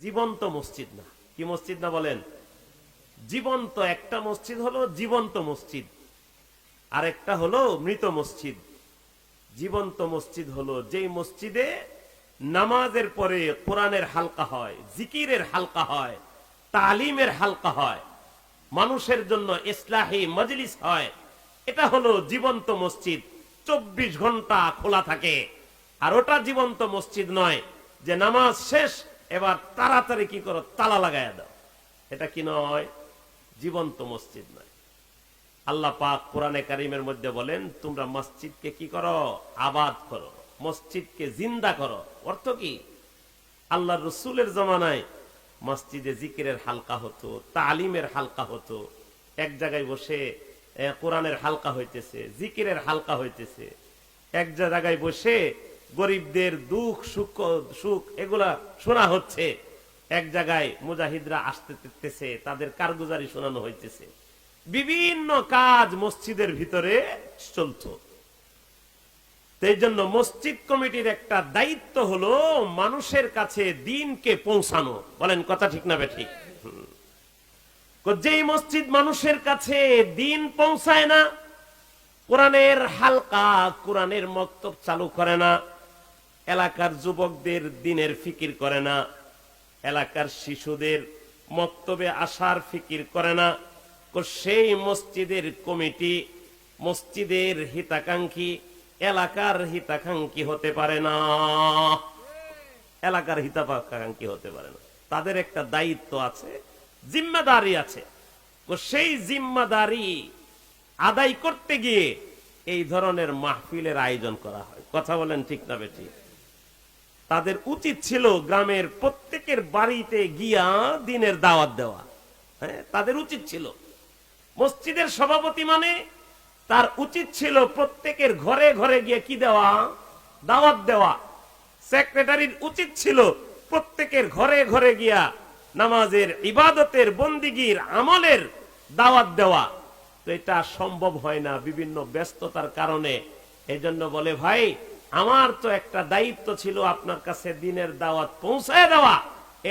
জীবন্ত মসজিদ না। কি মসজিদ না বলেন? জীবন্ত একটা মসজিদ হলো জীবন্ত মসজিদ। আর একটা হলো মৃত মসজিদ। জীবন্ত মসজিদ হলো যেই মসজিদে নামাজের পরে কোরআনের হালকা হয়, জিকিরের হালকা হয়, তালিমের হালকা হয়, মানুষের জন্য ইসলাহী মজলিস হয়। এটা হলো জীবন্ত মসজিদ। চব্বিশ ঘণ্টা খোলা থাকে। আর ওটা জীবন্ত মসজিদ নয় যে নামাজ শেষ এবার তাড়াতাড়ি কি করো, তালা লাগাইয়া দাও। এটা কি নয়, জীবন্ত মসজিদ নয়। আল্লাহ পাক কোরআনে কারিমের মধ্যে বলেন, তোমরা মসজিদকে কি করো, আবাদ করো, মসজিদকে জিন্দা করো। অর্থ কি? আল্লাহ রসুলের জমানায় মসজিদে জিকিরের হালকা হতো, তালিমের হালকা হতো। এক জায়গায় বসে কোরআনের হালকা হইতেছে, জিকিরের হালকা হইতেছে। এক জায়গায় বসে গরিবদের দুঃখ, সুখ সুখ, এগুলা শোনা হচ্ছে। এক জায়গায় মুজাহিদরা আসতে তেতেছে তাদের কারগুজারি শোনানো হইতেছে। বিভিন্ন কাজ মসজিদের ভিতরে চলতো। জন্য মসজিদ কমিটির একটা দায়িত্ব হলো মানুষের কাছে দিনকে পৌঁছানো। বলেন, কথা ঠিক না ঠিক। যেই মসজিদ মানুষের কাছে দিন পৌঁছায় না, কোরআনের হালকা, কোরআনের মক্তব চালু করে না এলাকার যুবকদের দিনের ফিকির করে না, এলাকার শিশুদের মক্তবে আসার ফিকির করে না। সেই মসজিদের কমিটি, মসজিদের হিতাকাঙ্ক্ষী, এলাকার হিতাকাঙ্ক্ষী হতে পারে না। এলাকার হিতাকাঙ্ক্ষী হতে পারে না। তাদের একটা দায়িত্ব আছে, জিম্মাদারি আছে। সেই জিম্মাদারি আদায় করতে গিয়ে এই ধরনের মাহফিলের আয়োজন করা হয়। কথা বলেন ঠিক না বেঠিক? তাদের উচিত ছিল গ্রামের প্রত্যেকের বাড়িতে গিয়া দিনের দাওয়াত দেওয়া। হ্যাঁ তাদের উচিত ছিল। মসজিদের সভাপতি মানে তার উচিত ছিল প্রত্যেকের ঘরে ঘরে গিয়ে কি দেওয়া? দাওয়াত দেওয়া। সেক্রেটারির উচিত ছিল প্রত্যেকের ঘরে ঘরে গিয়া নামাজের ইবাদতের বন্দিগির আমলের দাওয়াত দেওয়া। তো এটা সম্ভব হয় না বিভিন্ন ব্যস্ততার কারণে। এই জন্য বলে, ভাই আমার তো একটা দায়িত্ব ছিল আপনার কাছে দিনের দাওয়াত পৌঁছায় দেওয়া।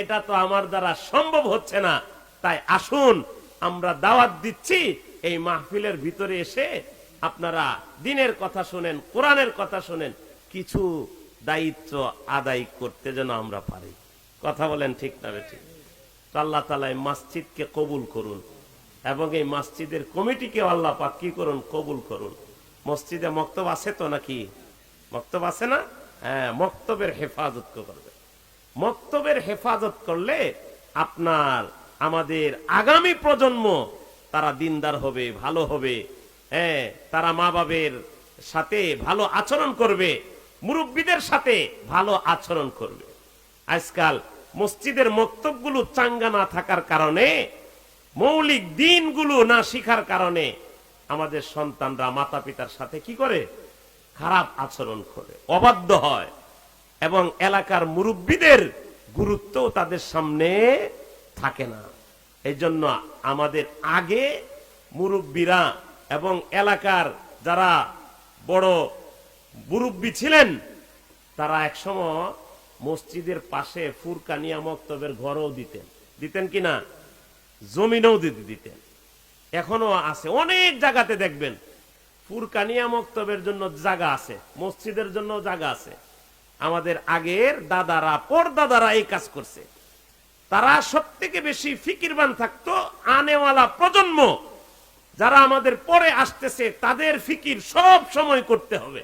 এটা তো আমার দ্বারা সম্ভব হচ্ছে না। তাই আসুন, আমরা দাওয়াত দিচ্ছি, এই মাহফিলের ভিতরে এসে আপনারা দিনের কথা শুনেন, কোরআনের কথা শুনেন, কিছু দায়িত্ব আদায় করতে যেন আমরা পারি। কথা বলেন ঠিক না ঠিক আল্লাহ তালা এই মসজিদকে কবুল করুন এবং এই মসজিদের কমিটিকে আল্লাহ পাক কি করুন? কবুল করুন। মসজিদে মক্তব আছে তো নাকি? মক্তব আছে না? হ্যাঁ মক্তবের হেফাজত করবে? মক্তবের হেফাজত করলে আপনার, আমাদের আগামী প্রজন্ম তারা দিনদার হবে, ভালো হবে। হ্যাঁ তারা মা বাবের সাথে ভালো আচরণ করবে, মুরব্বীদের সাথে ভালো আচরণ করবে। আজকাল মসজিদের মক্তবগুলো চাঙ্গা না থাকার কারণে, মৌলিক দিনগুলো না শিখার কারণে আমাদের সন্তানরা মাতা পিতার সাথে কি করে? খারাপ আচরণ করে, অবাধ্য হয় এবং এলাকার মুরব্বীদের গুরুত্ব তাদের সামনে থাকে না। এই জন্য আমাদের আগে মুরব্বীরা এবং এলাকার যারা বড় মুরব্বী ছিলেন, তারা একসময় মসজিদের পাশে ফুরকানিয়া মক্তবের ঘরও দিতেন। দিতেন কিনা জমিনেও দিতে দিতেন। এখনও আছে। অনেক জায়গাতে দেখবেন ফুরকানিয়া মক্তবের জন্য জায়গা আছে, মসজিদের জন্য জায়গা আছে। আমাদের আগের দাদারা পর দাদারা এই কাজ করছে। তারা সব থেকে বেশি ফিকিরবান থাকতো আনেওয়ালা প্রজন্ম। যারা আমাদের পরে আসতেছে, তাদের ফিকির সব সময় করতে হবে।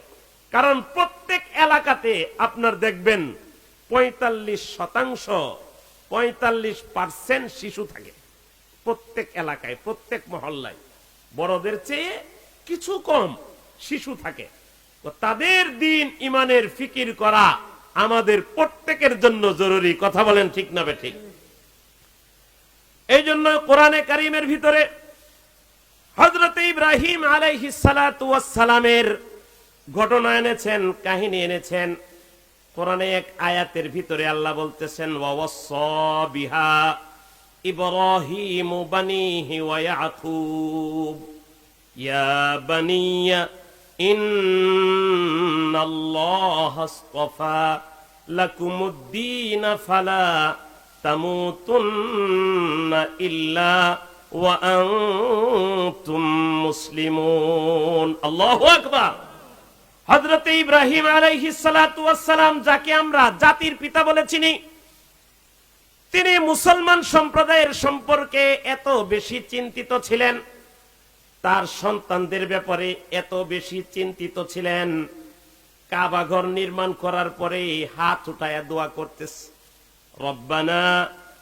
কারণ প্রত্যেক এলাকাতে আপনার দেখবেন, পঁয়তাল্লিশ শতাংশ, পঁয়তাল্লিশ পার্সেন্ট শিশু থাকে। প্রত্যেক এলাকায়, প্রত্যেক মহল্লায়। বড়দের চেয়ে কিছু কম শিশু থাকে। তাদের দিন ইমানের ফিকির করা আমাদের প্রত্যেকের জন্য জরুরি। কথা বলেন ঠিক না বে ঠিক? এই জন্য কোরআনে কারিমের ভিতরে হজরত ইব্রাহিম আলাইহি সালামের ঘটনা এনেছেন, কাহিনী এনেছেন। কোরআনে এক আয়াতের ভিতরে আল্লাহ বলতেছেন বিহা ইব্রাহিম বানিহি ওয়া ইয়াকুব। হযরত ইব্রাহিম আলাইহিস সালাম যাকে আমরা জাতির পিতা বলে চিনি তিনি মুসলমান সম্প্রদায়ের সম্পর্কে এত বেশি চিন্তিত ছিলেন। তার সন্তানদের ব্যাপারে এত বেশি চিন্তিত ছিলেন। কাবাঘর নির্মাণ করার পরে হাত উঠায়া দোয়া করতেছে। রব্বানা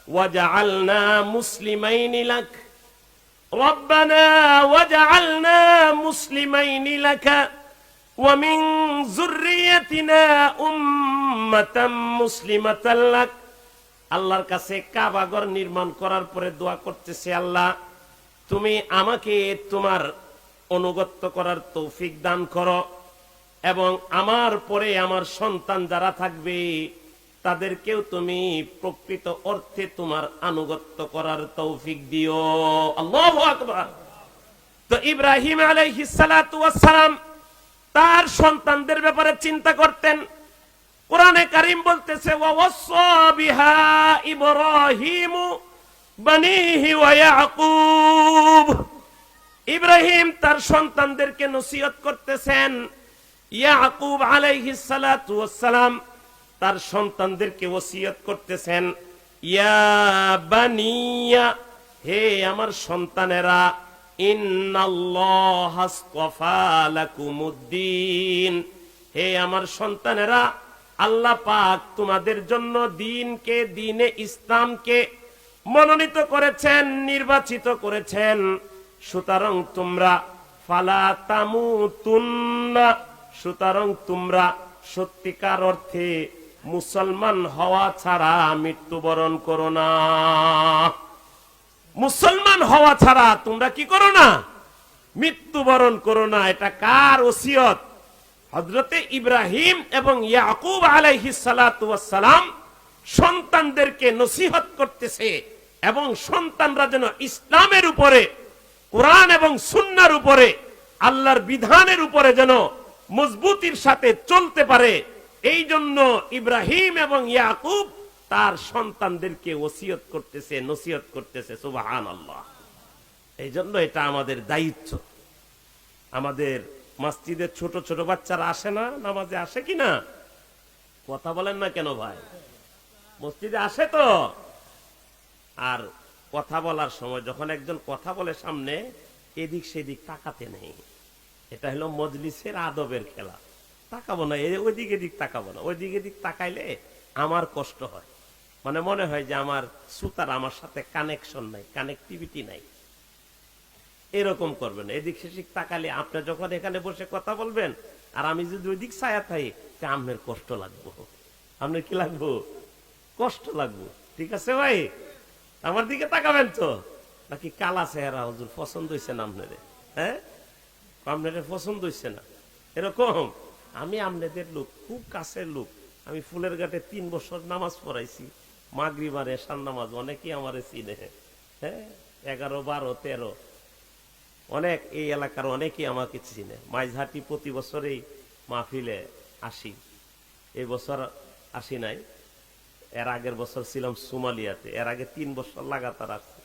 ওয়াজআলনা মুসলিমাইন লাক। রব্বানা ওয়াজআলনা মুসলিমাইন লাকা। ওয়া মিন যুররিয়াতিনা উম্মাতাম মুসলিমাতাল লাক। আল্লাহর কাছে কাবাঘর নির্মাণ করার পরে দোয়া করতেছে আল্লাহ তুমি আমাকে তোমার অনুগত্য করার তৌফিক দান করো এবং আমার পরে আমার সন্তান যারা থাকবে, তাদেরকেও তুমি প্রকৃত অর্থে তোমার আনুগত্য করার তৌফিক দিও। আল্লাহ আকবার। তো ইব্রাহিম আলাইহিস সালাতু ওয়াস তার সন্তানদের ব্যাপারে চিন্তা করতেন। কোরআনে কারিম বলতেছে ইব্রাহিম বানিহি ওয়া ইয়াকুব। ইব্রাহিম তার সন্তানদেরকে নসিহত করতেছেন। ইয়াকুব আলাইহিস সালাতু ওয়াস সালাম তার সন্তানদেরকে ওসিয়ত করতেছেন। ইয়া বানিয়া, হে আমার সন্তানেরা হে আমার সন্তানেরা, আল্লাহ পাক তোমাদের জন্য দিনকে, দিনে ইসলামকে মনোনীত করেছেন, নির্বাচিত করেছেন। সুতরাং তোমরা ফালা তামুতুন্না, সুতরাং তোমরা সত্যিকার অর্থে মুসলমান হওয়া ছাড়া মৃত্যুবরণ করো না। মুসলমান হওয়া ছাড়া তোমরা কি করো না? মৃত্যুবরণ করো না, এটা কার ওসিয়ত? হজরতে ইব্রাহিম এবং ইয়াকুব আলাইহিস সালাম সন্তানদেরকে নসিহত করতেছে। এবং সন্তানরা যেন ইসলামের উপরে, কোরআন এবং সুন্নার উপরে, আল্লাহর বিধানের উপরে যেন মজবুতির সাথে চলতে পারে, এই জন্য ইব্রাহিম এবং ইয়াকুব তার সন্তানদেরকে ওসিয়ত করতেছে, নসিহত করতেছে সুবাহান আল্লাহ এই জন্য এটা আমাদের দায়িত্ব। আমাদের মসজিদের ছোট ছোট বাচ্চারা আসে না? নামাজে আসে কি না কথা বলেন না কেন ভাই? মসজিদে আসে তো? আর কথা বলার সময় যখন একজন কথা বলে সামনে, এদিক সেদিক তাকাতে নেই। এটা হলো মজলিসের আদবের খেলা। তাকাবো না ওইদিক এদিক তাকাবো না। ওইদিক এদিক তাকাইলে আমার কষ্ট হয়। মানে মনে হয় যে আমার সুতার আমার সাথে কানেকশন নাই কানেক্টিভিটি নাই। এরকম করবেন। এদিক সেদিক তাকালে আপনি যখন এখানে বসে কথা বলবেন, আর আমি যদি ওইদিক ছায়া থাই, তা কষ্ট লাগবো। আপনার কি লাগবো? কষ্ট লাগবো। ঠিক আছে ভাই? আমার দিকে তাকাবেন তো। নাকি কালা চেহারা, হুজুর, পছন্দ হয়েছে না আপনারে? হ্যাঁ? আপনাদের পছন্দ হয়েছে না। এরকম, আমি আপনাদের লোক, খুব কাছের লোক। আমি ফুলের ঘাটে তিন বছর নামাজ পড়াইছি। মাগরিবার এসার নামাজ অনেকেই আমার চিনে। হ্যাঁ? এগারো, বারো, তেরো। অনেক, এই এলাকার অনেকেই আমাকে চিনে। মাঝহাটি প্রতি বছরেই মাহফিলে আসি। এই বছর আসি নাই। এর আগের বছর ছিলাম সোমালিয়াতে। এর আগে তিন বছর লাগাতার আসছি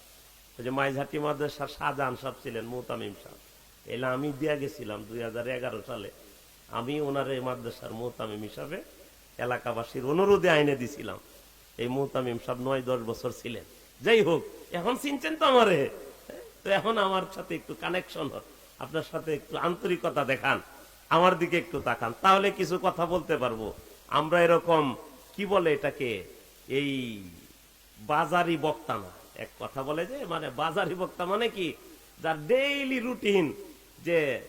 ওই যে মাইঝাটি মাদ্রাসার শাহজাহান সাহেব ছিলেন মুতামিম সাহেব। এলে আমি দিয়া গেছিলাম দুই হাজার এগারো সালে। আমি ওনার এই মাদ্রাসার মুতামিম হিসাবে এলাকাবাসীর অনুরোধে আইনে দিছিলাম। এই মুতামিম সাহেব নয় দশ বছর ছিলেন। যাই হোক, এখন চিনছেন তো আমারে? তো এখন আমার সাথে একটু কানেকশন হোক আপনার সাথে একটু আন্তরিকতা দেখান। আমার দিকে একটু তাকান। তাহলে কিছু কথা বলতে পারব। আমরা এরকম, কি বলে এটাকে? এই বাজারি বক্তা না। এক কথা বলে যে মানে বাজারি বক্তা মানে কি? যার ডেইলি রুটিন যে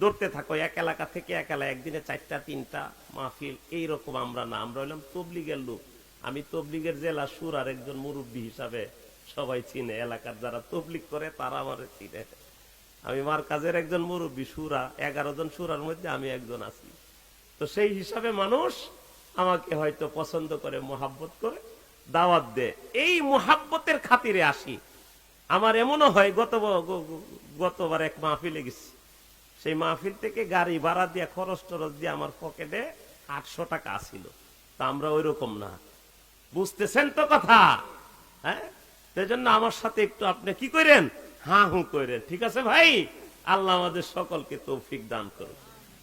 ধরতে থাকো, এক এলাকা থেকে এক এলাকা, একদিনে চারটা, তিনটা, মাহফিল, এইরকম আমরা না। আমরা হইলাম তবলিগের লোক। আমি তবলিগের জেলা সুর আর একজন মুরব্বী হিসাবে সবাই চিনে। এলাকার যারা তবলিগ করে, তারা আমার চিনে। আমি মার কাজের একজন মুরব্বী, সুরা, এগারো জন সুরার মধ্যে আমি একজন আছি। তো সেই হিসাবে মানুষ আমাকে হয়তো পছন্দ করে, মোহাব্বত করে, দাওয়াত দে। এই মোহাব্বতের খাতিরে আসি। আমার এমনও হয়, গত গতবার এক মাহফিলে গেছি। সেই মাহফিল থেকে গাড়ি ভাড়া দিয়ে, খরচ টরচ দিয়ে আমার পকেটে আটশো টাকা আসিল তা আমরা ওই রকম না। বুঝতেছেন তো কথা? হ্যাঁ? সেই জন্য আমার সাথে একটু আপনি কি করেন? হা হু করেন। ঠিক আছে ভাই? আল্লাহ আমাদের সকলকে তৌফিক দান করুন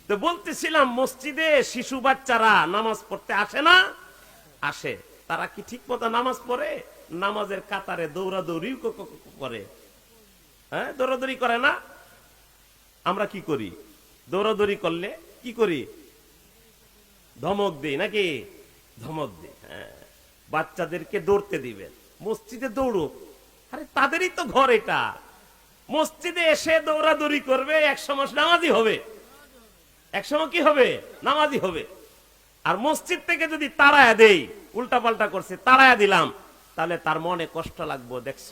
তো বলতেছিলাম, মসজিদে শিশু বাচ্চারা নামাজ পড়তে আসে না? আসে। তারা কি ঠিক মতো নামাজ পড়ে? নামাজের কাতারে দৌড়াদৌড়ি করে। হ্যাঁ দৌড়াদৌড়ি করে না? আমরা কি করি? দৌড়াদৌড়ি করলে কি করি? ধমক দিই নাকি? ধমক দিই হ্যাঁ। বাচ্চাদেরকে দৌড়তে দিবেন মসজিদে দৌড়ুক। আরে, তাদেরই তো ঘর এটা। মসজিদে এসে দৌড়াদৌড়ি করবে, এক সময় নামাজই হবে। এক সময় কি হবে? নামাজি হবে। আর মসজিদ থেকে যদি তাড়ায়া দেই উল্টা পাল্টা করছে, তাড়ায়া দিলাম, তাহলে তার মনে কষ্ট লাগবো, দেখছ?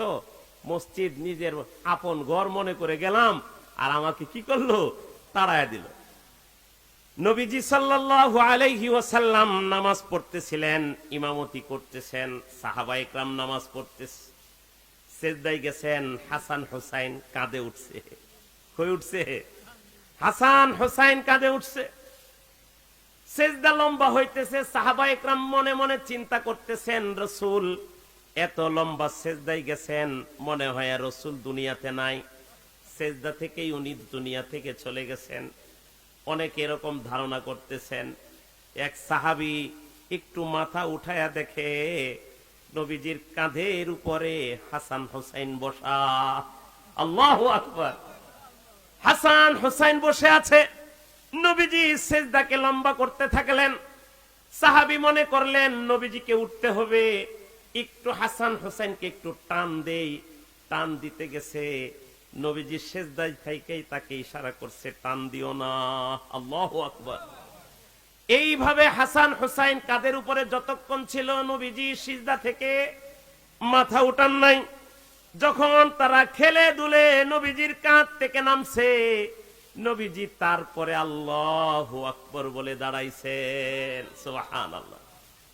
মসজিদ নিজের আপন ঘর মনে করে গেলাম, আর আমাকে কি করল? তাড়ায়া দিল। নবীজি সাল্লাল্লাহু আলাইহি ওয়াসাল্লাম নামাজ পড়তেছিলেন, ইমামতি করতেছেন, সাহাবা ইকরাম নামাজ পড়তে সেজদায় গেছেন, হাসান হোসাইন কাঁদে উঠছে। হয়ে উঠছে। হাসান হোসাইন কাঁদে উঠছে। সেজদা লম্বা হইতেছে, সাহাবা একরাম মনে মনে চিন্তা করতেছেন, রসুল, এত লম্বা সেজদাই গেছেন, মনে হয় রসুল দুনিয়াতে নাই। সেজদা থেকেই উনি দুনিয়া থেকে চলে গেছেন। অনেক এরকম ধারণা করতেছেন। এক সাহাবি একটু মাথা উঠায়া দেখে নবীজির কাঁধের উপরে হাসান হোসাইন বসা। আল্লাহ আকবার। হাসান হোসাইন বসে আছে। নবীজি সেজদাকে লম্বা করতে থাকলেন। সাহাবি মনে করলেন, নবীজিকে উঠতে হবে। একটু হাসান হোসেনকে একটু টান দেই। টান দিতে গেছে। নবীজি সেজদাই খাইকেই তাকে ইশারা করছে, টান দিও না। আল্লাহ আকবার। এইভাবে হাসান হোসাইন কাদের উপরে যতক্ষণ ছিল, নবীজি সিজদা থেকে মাথা উঠান নাই। যখন তারা খেলে দুলে নবীজির কাঁধ থেকে নামছে, নবীজি তারপরে আল্লাহ আকবর বলে দাঁড়াইছেন।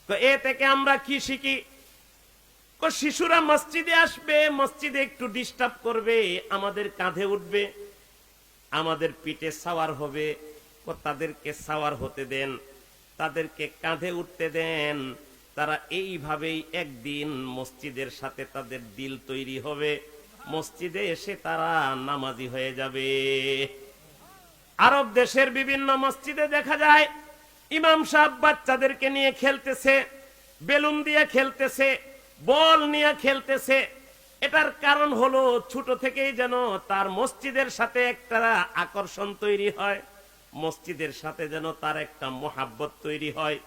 তো এ থেকে আমরা কি শিখি? শিশুরা মসজিদে আসবে, মসজিদে একটু ডিস্টার্ব করবে, আমাদের কাঁধে উঠবে, আমাদের পিঠে সাওয়ার হবে তাদেরকে সাওয়ার হতে দেন, তাদেরকে কাঁধে উঠতে দেন তারা এইভাবেই একদিন মসজিদের সাথে তাদের দিল তৈরি হবে। মসজিদে এসে তারা নামাজি হয়ে যাবে। আরব দেশের বিভিন্ন মসজিদে দেখা যায়, ইমাম সাহেব বাচ্চাদেরকে নিয়ে খেলতেছে, বেলুন দিয়ে খেলতেছে, বল নিয়ে খেলতেছে। এটার কারণ হলো ছোট থেকেই যেন তার মসজিদের সাথে একটা আকর্ষণ তৈরি হয়, মসজিদের সাথে যেন তার একটা মোহাব্বত তৈরি হয়।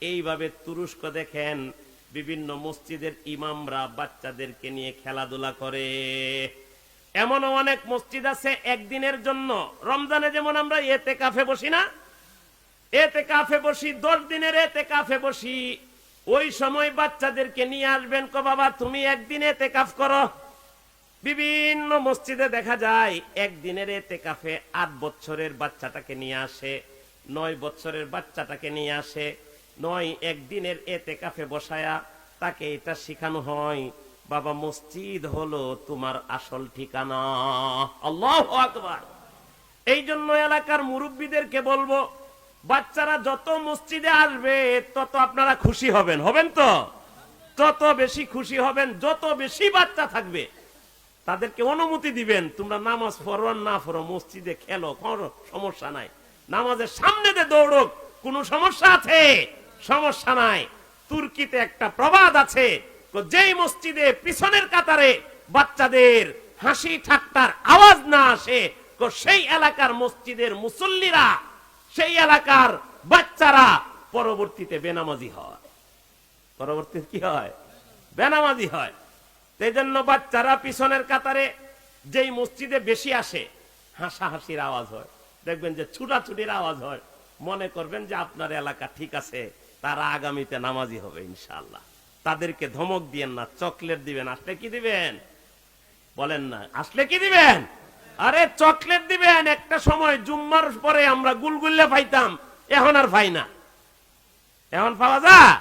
এইভাবে তুরস্ক দেখেন, বিভিন্ন মসজিদের ইমামরা বাচ্চাদেরকে নিয়ে খেলাধুলা করে। এমনও অনেক মসজিদ আছে একদিনের জন্য। রমজানে যেমন আমরা এতে কাফে বসি না, এতে কাফে বসি, দশ দিনের এতে কাফে বসি। ওই সময় বাচ্চাদেরকে নিয়ে আসবেন, কো বাবা, তুমি একদিন এতে কাফ করো। বিভিন্ন মসজিদে দেখা যায়, একদিনের এতে কাফে আট বছরের বাচ্চাটাকে নিয়ে আসে, নয় বছরের বাচ্চাটাকে নিয়ে আসে। নয়, একদিনের এতে কাফে বসায়া তাকে এটা শিখানো হয়, বাবা, মসজিদ হলো তোমার আসল ঠিকানা। আল্লাহ আকবার। এই জন্য এলাকার মুরব্বীদেরকে বলব, বাচ্চারা যত মসজিদে আসবে, তত আপনারা খুশি হবেন। হবেন তো? তত বেশি খুশি হবেন, যত বেশি বাচ্চা থাকবে, তাদেরকে অনুমতি দিবেন, তোমরা নামাজ পড়ো না পড়ো, মসজিদে খেলো, কোনো সমস্যা নাই। নামাজের সামনে দৌড়ক, কোনো সমস্যা আছে? সমস্যা নাই। তুর্কিতে একটা প্রবাদ আছে যেই মসজিদে পিছনের কাতারে বাচ্চাদের হাসি ঠাট্টার আওয়াজ না আসে সেই এলাকার মসজিদের মুসল্লিরা, সেই এলাকার বাচ্চারা পরবর্তীতে বেনামাজি হয়। পরবর্তীতে কি হয়? বেনামাজি হয়। সেই জন্য বাচ্চারা পিছনের কাতারে যেই মসজিদে বেশি আসে, হাসাহাসির আওয়াজ হয়। দেখবেন যে ছুটাছুটির আওয়াজ হয়। মনে করবেন যে আপনার এলাকা ঠিক আছে তারা আগামীতে নামাজি হবে, ইনশাআল্লাহ। তাদেরকে ধমক দিয়েন না, চকলেট দিবেন। আসলে কি দিবেন? বলেন না। আসলে কি দিবেন? আরে, চকলেট দিবেন। একটা সময় জুম্মার পরে আমরা গুলগুল্লে পাইতাম। এখন আর পাই না। এখন পাওয়া যায়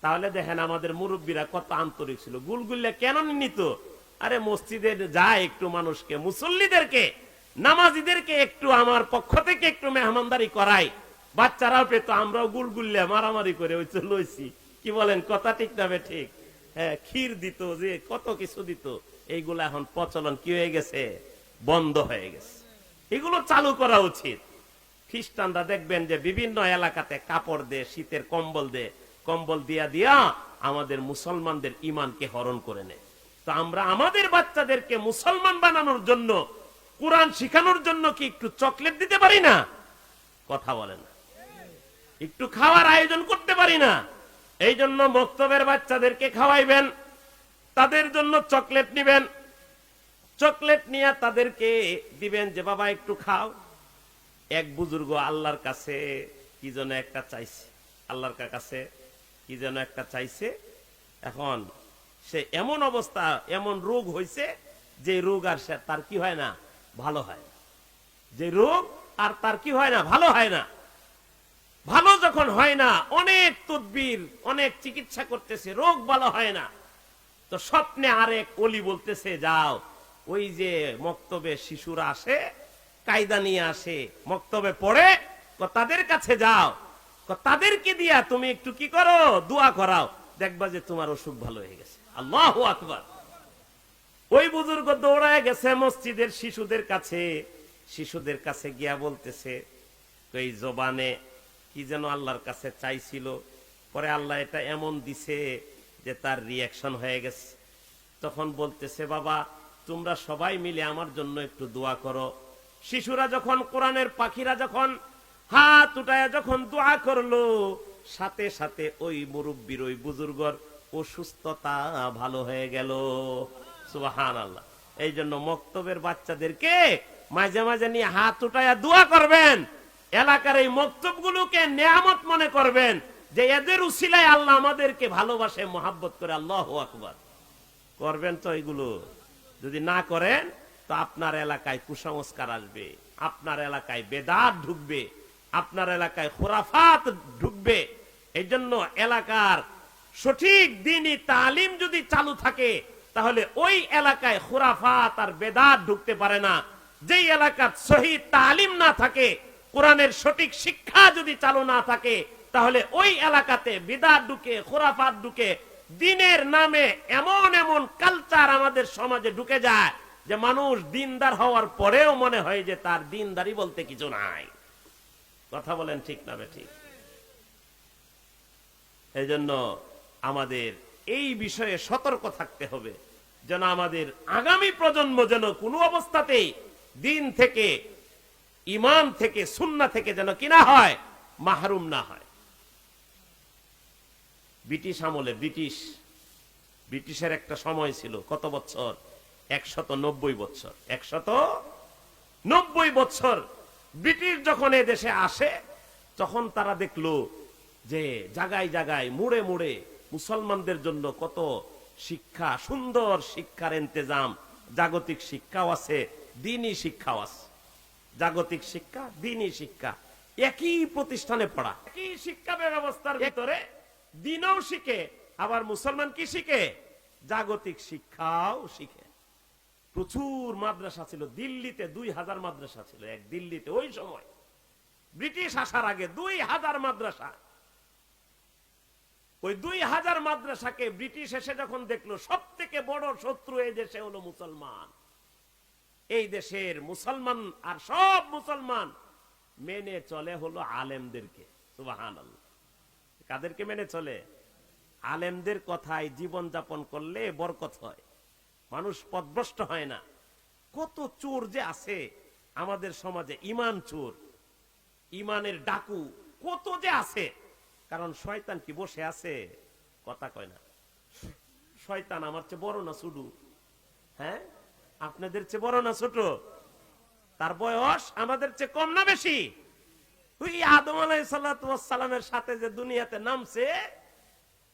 তাহলে দেখেন আমাদের মুরব্বীরা কত আন্তরিক ছিল। গুলগুল্লে কেন নিত? আরে, মসজিদে যায় একটু মানুষকে, মুসল্লিদেরকে, নামাজিদেরকে একটু আমার পক্ষ থেকে একটু মেহমানদারি করাই বাচ্চারাও পেতো, আমরাও গুলগুল্লে মারামারি করে ওই তো লইছি। কি বলেন, কথা ঠিক না ঠিক? হ্যাঁ ক্ষীর দিত যে, কত কিছু দিত। এইগুলো এখন প্রচলন কি হয়ে গেছে? বন্ধ হয়ে গেছে। এগুলো চালু করা উচিত। খ্রিস্টানরা দেখবেন যে বিভিন্ন এলাকাতে কাপড় দে, শীতের কম্বল দে, কম্বল দিয়া দিয়া আমাদের মুসলমানদের ইমানকে হরণ করে নেয়। তো আমরা আমাদের বাচ্চাদেরকে মুসলমান বানানোর জন্য, কোরআন শিখানোর জন্য কি একটু চকলেট দিতে পারি না? কথা বলেন একটু খাওয়ার আয়োজন করতে পারি না। এই জন্য মক্তবের বাচ্চাদেরকে খাওয়াইবেন, তাদের জন্য চকলেট নিবেন। চকলেট নিয়ে তাদেরকে দিবেন যে, বাবা, একটু খাও। এক বুজুর্গ আল্লাহর কাছে কি যেন একটা চাইছে। আল্লাহর কাছে কি যেন একটা চাইছে। এখন সে এমন অবস্থা, এমন রোগ হয়েছে যে রোগ আর সে তার কি হয় না? ভালো হয় যে রোগ আর তার কি হয় না? ভালো হয় না। যখন হয় না। অনেক তদবির, অনেক চিকিৎসা করতেছে, রোগ ভালো হয় না। তো স্বপ্নে আরেক অলি বলতেছে, যাও। ওই যে মক্তবে শিশুরা আসে, কায়দা নিয়ে আসে, মক্তবে পড়ে তাদের কাছে যাও। তাদেরকে দিয়া তুমি একটু কি করো? দোয়া করাও। দেখবা যে তোমার অসুখ ভালো হয়ে গেছে। আল্লাহ আকবার। ওই বুজুর্গ দৌড়ায় গেছে মসজিদের শিশুদের কাছে। শিশুদের কাছে গিয়া বলতেছে জবানে কি যেন আল্লাহর কাছে চাইছিল। পরে আল্লাহ এটা এমন দিছে যে তার রিয়াকশন হয়ে গেছে। তখন বলতেছে, বাবা, তোমরা সবাই মিলে আমার জন্য একটু দোয়া করো। শিশুরা যখন কোরআনের পাখিরা যখন হাত উঠায়, যখন দোয়া করল, সাথে সাথে ওই মুরব্বীর, ওই বুজুর্গর অসুস্থতা ভালো হয়ে গেল। সুবাহান আল্লাহ এই জন্য মক্তবের বাচ্চাদেরকে মাঝে মাঝে নিয়ে হাত উঠায় দোয়া করবেন। এলাকার এই মক্তব গুলোকে নিয়ামত মনে করবেন যে এদের উসিলায় আল্লাহ আমাদেরকে ভালোবাসে, মোহাব্বত করে, আল্লাহ আকবর। করবেন তো এগুলো। যদি না করেন, তো আপনার এলাকায় কুসংস্কার আসবে, আপনার এলাকায় বেদাত ঢুকবে, আপনার এলাকায় খোরাফাত ঢুকবে। এই জন্য এলাকার সঠিক দিনই তালিম যদি চালু থাকে, তাহলে ওই এলাকায় খোরাফাত আর বেদাত ঢুকতে পারে না। যেই এলাকার সহি তালিম না থাকে কোরআনের সঠিক শিক্ষা যদি চালু না থাকে, তাহলে ওই এলাকাতে বিদাত ঢুকে, খোরাফাত ঢুকে, দিনের নামে এমন এমন কালচার আমাদের সমাজে ঢুকে যায় যে মানুষ দিনদার হওয়ার পরেও মনে হয় যে তার দিনদারি বলতে কিছু নাই। কথা বলেন ঠিক না ঠিক এই জন্য আমাদের এই বিষয়ে সতর্ক থাকতে হবে যেন আমাদের আগামী প্রজন্ম যেন কোনো অবস্থাতেই দিন থেকে ইমান থেকে, সুন্না থেকে যেন কিনা হয়, মাহরুম না হয়। ব্রিটিশ আমলে, ব্রিটিশ, ব্রিটিশের একটা সময় ছিল, কত বছর? একশত নব্বই বছর। একশত নব্বই বছর। ব্রিটিশ যখন দেশে আসে, তখন তারা দেখল যে জাগায় জাগায়, মুড়ে মুড়ে মুসলমানদের জন্য কত শিক্ষা, সুন্দর শিক্ষার ইন্তেজাম, জাগতিক শিক্ষাও আছে, দিনই শিক্ষাও আছে। জাগতিক শিক্ষা দিনই শিক্ষা একই প্রতিষ্ঠানে পড়া। একই শিক্ষা ব্যবস্থার ভিতরে দিনও শিখে আবার মুসলমান কি শিখে? জাগতিক শিক্ষাও শিখে। প্রচুর মাদ্রাসা ছিল দিল্লিতে দুই হাজার মাদ্রাসা ছিল এক দিল্লিতে ওই সময়। ব্রিটিশ আসার আগে দুই হাজার মাদ্রাসা। ওই দুই হাজার মাদ্রাসাকে ব্রিটিশ এসে যখন দেখল সব থেকে বড় শত্রু এই দেশে হলো মুসলমান। এই দেশের মুসলমান আর সব মুসলমান মেনে চলে হলো আলেমদেরকে। সুবাহান কাদেরকে মেনে চলে? আলেমদের কথায় জীবন যাপন করলে বরকত হয়। মানুষ পদভ্রষ্ট হয় না। কত চোর যে আছে, আমাদের সমাজে ইমান চোর, ইমানের ডাকু কত যে আছে। কারণ শয়তান কি বসে আছে? কথা কয় না। শয়তান আমার চেয়ে বড় না শুধু হ্যাঁ? আপনাদের চেয়ে বড় না ছোট? তার বয়স আমাদের চেয়ে কম না বেশি? ওই আদম আলাইসাল্লামের সাথে যে দুনিয়াতে নামছে,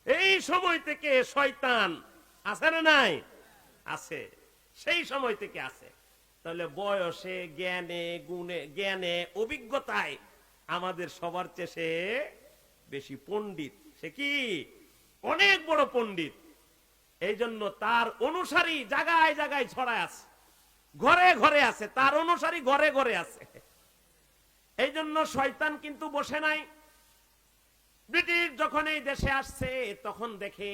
এই সময় থেকে শয়তান আছে না নাই? আছে। সেই সময় থেকে আছে। তাহলে বয়সে, জ্ঞানে, গুণে, জ্ঞানে, অভিজ্ঞতায় আমাদের সবার চেয়ে সে বেশি পণ্ডিত। সে কি? অনেক বড় পণ্ডিত। এই জন্য তার অনুসারী জায়গায় জায়গায় ছড়ায় আছে। ঘরে ঘরে আছে, তার অনুসারী ঘরে ঘরে আছে। এই জন্য শয়তান কিন্তু বসে নাই। ব্রিটিশ যখন এই দেশে আসছে, তখন দেখে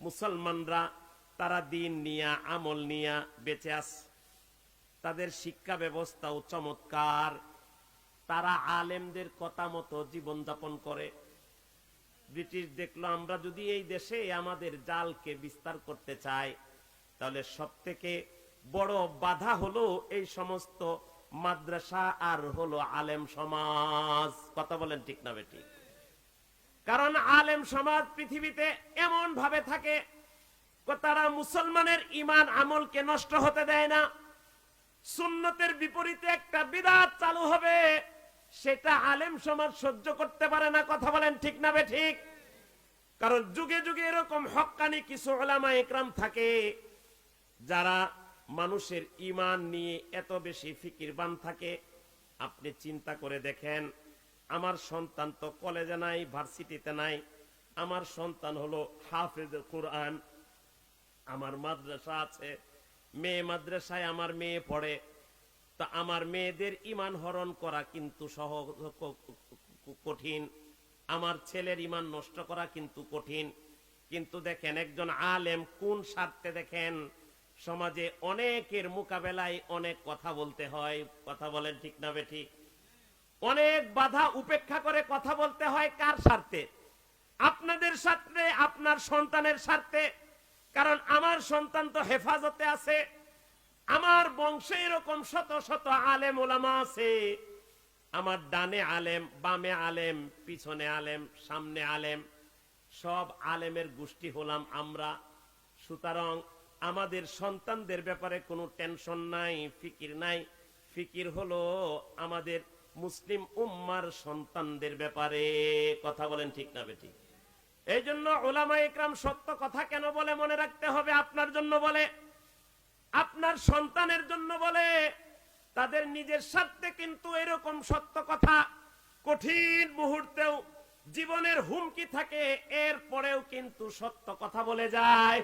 মুসলমানরা তারা দিন নিয়া, আমল নিয়া বেঁচে আছে। তাদের শিক্ষা ব্যবস্থাও চমৎকার। তারা আলেমদের কথা মতো জীবনযাপন করে। ব্রিটিশ দেখল, আমরা যদি এই দেশে আমাদের জালকে বিস্তার করতে চাই, তাহলে সব থেকে বড় বাধা হলো এই সমস্ত মাদ্রাসা আর হলো আলেম সমাজ। কথা বলেন ঠিক না বেঠিক। কারণ আলেম সমাজ পৃথিবীতে এমন ভাবে থাকে, তারা মুসলমানের ইমান আমলকে নষ্ট হতে দেয় না। সুন্নতের বিপরীতে একটা বিদাত চালু হবে। সেটা আলেম সমাজ সহ্য করতে পারে না, কথা বলেন ঠিক না বে ঠিক? কারণ যুগে যুগে এরকম হক্কানি কিছু ওলামা একরাম থাকে, যারা মানুষের ইমান নিয়ে এত বেশি ফিকিরবান থাকে। আপনি চিন্তা করে দেখেন, আমার সন্তান তো কলেজে নাই, ভার্সিটিতে নাই, আমার সন্তান হলো হাফেজ কোরআন, আমার মাদ্রাসা আছে, মেয়ে মাদ্রাসায় আমার মেয়ে পড়ে তা আমার মেয়েদের ইমান হরণ করা কিন্তু সহ ক- ক- কঠিন। আমার ছেলের ইমান নষ্ট করা কিন্তু কঠিন। কিন্তু দেখেন, একজন আলেম কোন স্বার্থে দেখেন? সমাজে অনেকের মোকাবেলায় অনেক কথা বলতে হয়। কথা বলেন ঠিক না বেঠিক অনেক বাধা উপেক্ষা করে কথা বলতে হয় কার স্বার্থে? আপনাদের স্বার্থে, আপনার সন্তানের স্বার্থে? কারণ আমার সন্তান তো হেফাজতে আছে। আমার বংশে এরকম শত শত আলেম ওলামা আছে। আমার ডানে আলেম, বামে আলেম, পিছনে আলেম, সামনে আলেম, সব আলেমের গোষ্ঠী হলাম আমরা। সুতরাং আমাদের সন্তানদের ব্যাপারে কোনো টেনশন নাই, ফিকির নাই। ফিকির হলো আমাদের মুসলিম উম্মার সন্তানদের ব্যাপারে। কথা বলেন ঠিক না বেঠিক? এই জন্য ওলামা ইকরাম সত্য কথা কেন বলে মনে রাখতে হবে? আপনার জন্য বলে। আপনার সন্তানের জন্য বলে, তাদের নিজের স্বার্থে কিন্তু এরকম সত্য কথা কঠিন মুহূর্তেও জীবনের হুমকি থাকে, এরপরেও কিন্তু সত্য কথা বলে যায়।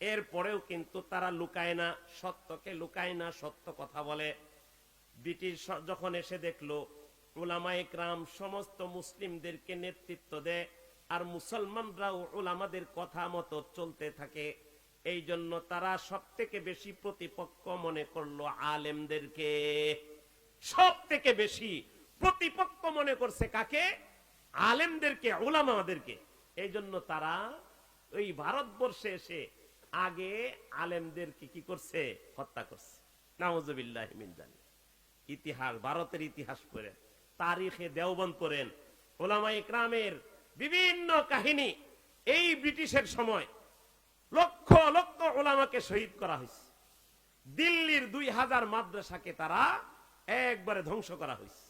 এরপরেও কিন্তু তারা লুকায় না, সত্যকে লুকায় না, সত্য কথা বলে। ব্রিটিশ যখন এসে দেখল ওলামা ইকরাম সমস্ত মুসলিমদেরকে নেতৃত্ব দেয়, আর মুসলমানরাও ওলামাদের কথা মতো চলতে থাকে। এই জন্য তারা সব থেকে বেশি প্রতিপক্ষ মনে করল আলেমদেরকে। সব থেকে বেশি প্রতিপক্ষ মনে করছে কাকে? আলেমদেরকে ওলামাদেরকে এই জন্য তারা ওই ভারতবর্ষে এসে আগে আলেমদেরকে কি করছে? হত্যা করছে। নামজবিল্লাহ মিন জানি ইতিহাস, ভারতের ইতিহাস করেন তারিখে দেওবন্দ করেন ওলামা ইকরামের বিভিন্ন কাহিনী এই ব্রিটিশের সময় লক্ষ লক্ষ ওলামাকে শহীদ করা হয়েছে। দিল্লির দুই হাজার মাদ্রাসাকে তারা একবারে ধ্বংস করা হয়েছে।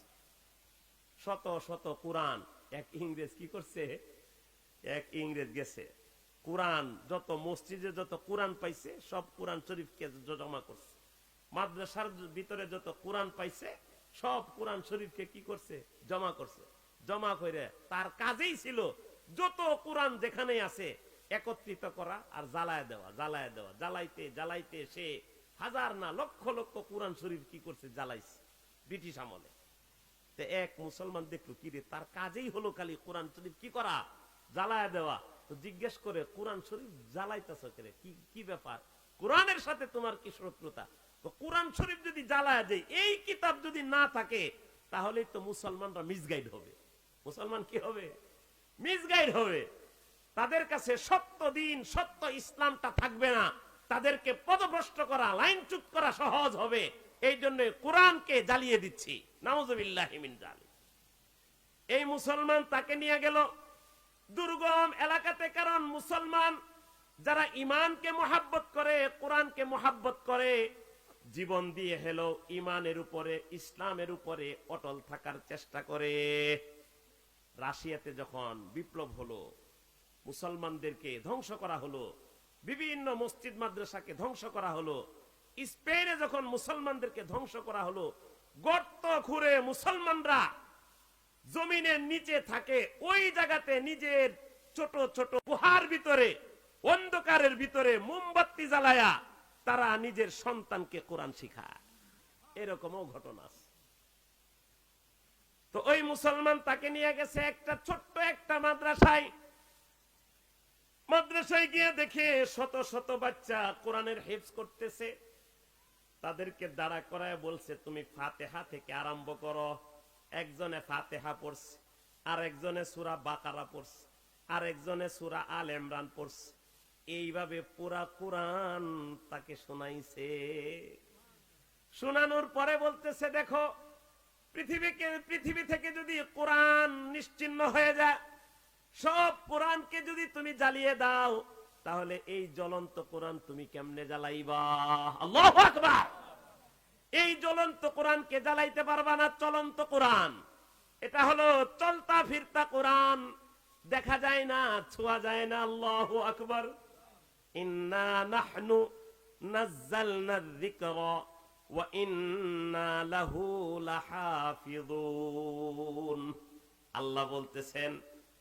শত শত কোরআন, এক ইংরেজ কি করছে? এক ইংরেজ গেছে। কোরআন, যত মসজিদে যত কোরআন পাইছে, সব কোরআন শরীফকে জমা করছে। মাদ্রাসার ভিতরে যত কোরআন পাইছে, সব কোরআন শরীফকে কি করছে? জমা করছে। জমা করে তার কাজেই ছিল যত কোরআন যেখানে আছে একত্রিত করা আর জ্বালায় দেওয়া জ্বালায় দেওয়া। জ্বালাইতে জ্বালাইতে সে হাজার না, লক্ষ লক্ষ কোরআন শরীফ কি করছে? জ্বালাইছে ব্রিটিশ আমলে। তে এক মুসলমান দেখল, কি রে, তার কাজেই হলো খালি কোরআন শরীফ, কি করা? জ্বালায় দেওয়া? তো জিজ্ঞেস করে, কোরআন শরীফ জ্বালাইতেছ কে কি কি ব্যাপার? কোরআনের সাথে তোমার কি শত্রুতা? তো কোরআন শরীফ যদি জ্বালায় যায় এই কিতাব যদি না থাকে, তাহলেই তো মুসলমানরা মিসগাইড হবে। মুসলমান কি হবে? মিসগাইড হবে। তাদের কাছে সত্য দিন, সত্য ইসলামটা থাকবে না। তাদেরকে পদভ্রষ্ট করা লাইনচ্যুত করা সহজ হবে। এই জন্য কোরআনকে জ্বালিয়ে দিচ্ছি। এই মুসলমান তাকে নিয়ে গেল দুর্গম এলাকাতে, কারণ মুসলমান যারা ইমানকে মোহাব্বত করে, কোরআনকে মোহাব্বত করে, জীবন দিয়ে হেলো ইমানের উপরে, ইসলামের উপরে অটল থাকার চেষ্টা করে। রাশিয়াতে যখন বিপ্লব হলো মুসলমানদেরকে ধ্বংস করা হলো, বিভিন্ন মসজিদ মাদ্রাসাকে ধ্বংস করা হলো, স্পেনে যখন মুসলমানদেরকে ধ্বংস করা হলো, গর্ত খুঁড়ে মুসলমানরা জমিনের নিচে থাকে, ওই জায়গাতে নিজের ছোট ছোট গুহার ভিতরে, অন্ধকারের ভিতরে মোমবাতি জ্বালায়া তারা নিজের সন্তানকে কোরআন শিখায়। এরকমও ঘটনা তো ওই মুসলমান তাকে নিয়ে গেছে একটা ছোট্ট একটা মাদ্রাসায় মাদ্রাসায় গিয়ে দেখে শত শত বাচ্চা কোরআনের হেফজ করতেছে। তাদেরকে দাঁড়া করায় বলছে, তুমি ফাতেহা থেকে আরম্ভ করো। একজনে ফাতেহা পড়ছে আর একজনে সুরা বাকারা পড়ছে আর একজনে সুরা আল ইমরান পড়ছে। এইভাবে পুরা কোরআন তাকে শোনাইছে। শোনানোর পরে বলতেছে, দেখো, পৃথিবীকে, পৃথিবী থেকে যদি কোরআন নিশ্চিন্ন হয়ে যায় সব কোরআনকে যদি তুমি জ্বালিয়ে দাও, তাহলে এই জ্বলন্ত কোরআন তুমি কেমনে জ্বালাইবা? এই জ্বলন্ত কোরআনকে জ্বালাইতে পারবা না চলন্ত কোরআন। এটা হলো চলতা ফিরতা কোরআন। দেখা যায় না, ছোঁয়া যায় না, আল্লাহ আকবর। ইন্না নাহনু লাহু আল্লাহ বলতেছেন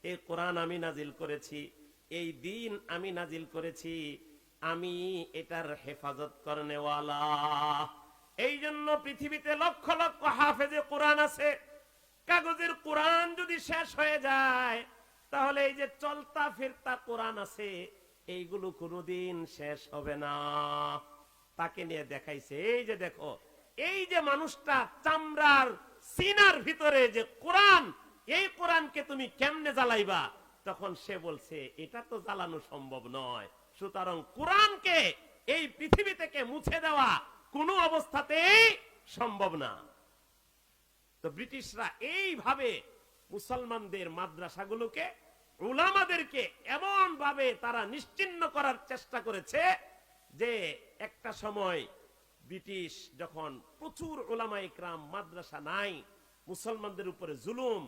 এই কোরআন আমি নাজিল করেছি, এই দিন আমি নাজিল করেছি, আমি এটার হেফাজত করনেওয়ালা। এই জন্য পৃথিবীতে লক্ষ লক্ষ হাফেজে কোরআন আছে, কাগজের কোরআন যদি শেষ হয়ে যায়, তাহলে এই যে চলতা ফিরতা কোরআন আছে, এইগুলো কোনোদিন শেষ হবে না। তাকে নিয়ে দেখাইছে, এই যে দেখো, এই যে মানুষটা চামড়ার সিনার ভিতরে যে কোরআন এই কোরআনকে তুমি কেমনে জ্বালাইবা? তখন সে বলছে, এটা তো জ্বালানো সম্ভব নয়। সুতরাং কোরআনকে এই পৃথিবী থেকে মুছে দেওয়া কোনো অবস্থাতেই সম্ভব না। তো ব্রিটিশরা এইভাবে মুসলমানদের মাদ্রাসাগুলোকে, উলামাদেরকে এমন ভাবে তারা নিশ্চিন্ন করার চেষ্টা করেছে যে একটা সময় ব্রিটিশ যখন প্রচুর ওলামা ইকরাম মাদ্রাসা নাই, মুসলমানদের উপরে জুলুম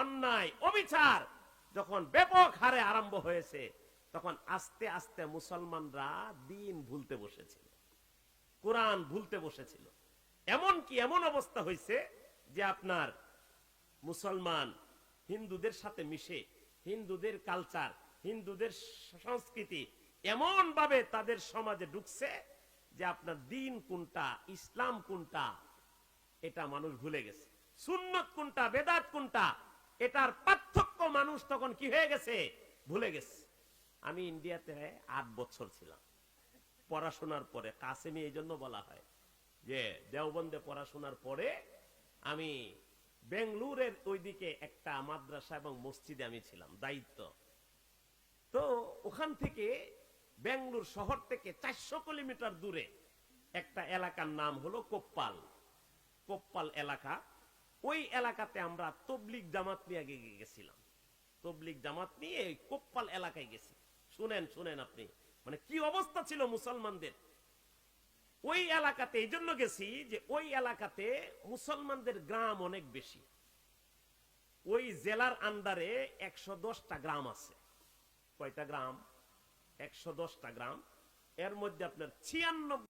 অন্যায়, অবিচার যখন ব্যাপক হারে আরম্ভ হয়েছে, তখন আস্তে আস্তে মুসলমানরা দিন ভুলতে বসেছিল, কোরআন ভুলতে বসেছিল। এমন কি এমন অবস্থা হয়েছে যে আপনার মুসলমান হিন্দুদের সাথে মিশে, হিন্দুদের কালচার হিন্দুদের সংস্কৃতি এমন ভাবে তাদের সমাজে ঢুকছে যে আপনার দিন কোনটা, ইসলাম কোনটা, এটা মানুষ ভুলে গেছে। সুন্নত কোনটা, বেদাত কোনটা এটার পার্থক্য মানুষ তখন কি হয়ে গেছে? ভুলে গেছে। আমি ইন্ডিয়াতে আট বছর ছিলাম। পড়াশোনার পরে, কাসেমি এই জন্য বলা হয় যে, দেওবন্দে পড়াশোনার পরে আমি বেঙ্গলুরের ওইদিকে একটা মাদ্রাসা এবং মসজিদে আমি ছিলাম, দায়িত্ব। তো ওখান থেকে বেঙ্গলুর শহর থেকে চারশো কিলোমিটার দূরে একটা এলাকার নাম হলো কোপ্পাল। কোপ্পাল এলাকা ওই এলাকাতে আমরা তবলিক জামাত নিয়ে আগে গেছিলাম। তবলিক জামাত নিয়ে ওই কোপ্পাল এলাকায় গেছি। শুনেন শুনেন আপনি। মানে কি অবস্থা ছিল মুসলমানদের? ওই এলাকাতে, এই জন্য গেছি যে ওই এলাকাতে মুসলমানদের গ্রাম অনেক বেশি। ওই জেলার আন্ডারে একশো দশটা গ্রাম আছে। কয়টা গ্রাম? একশো দশটা গ্রাম। এর মধ্যে আপনার ছিয়ানব্বই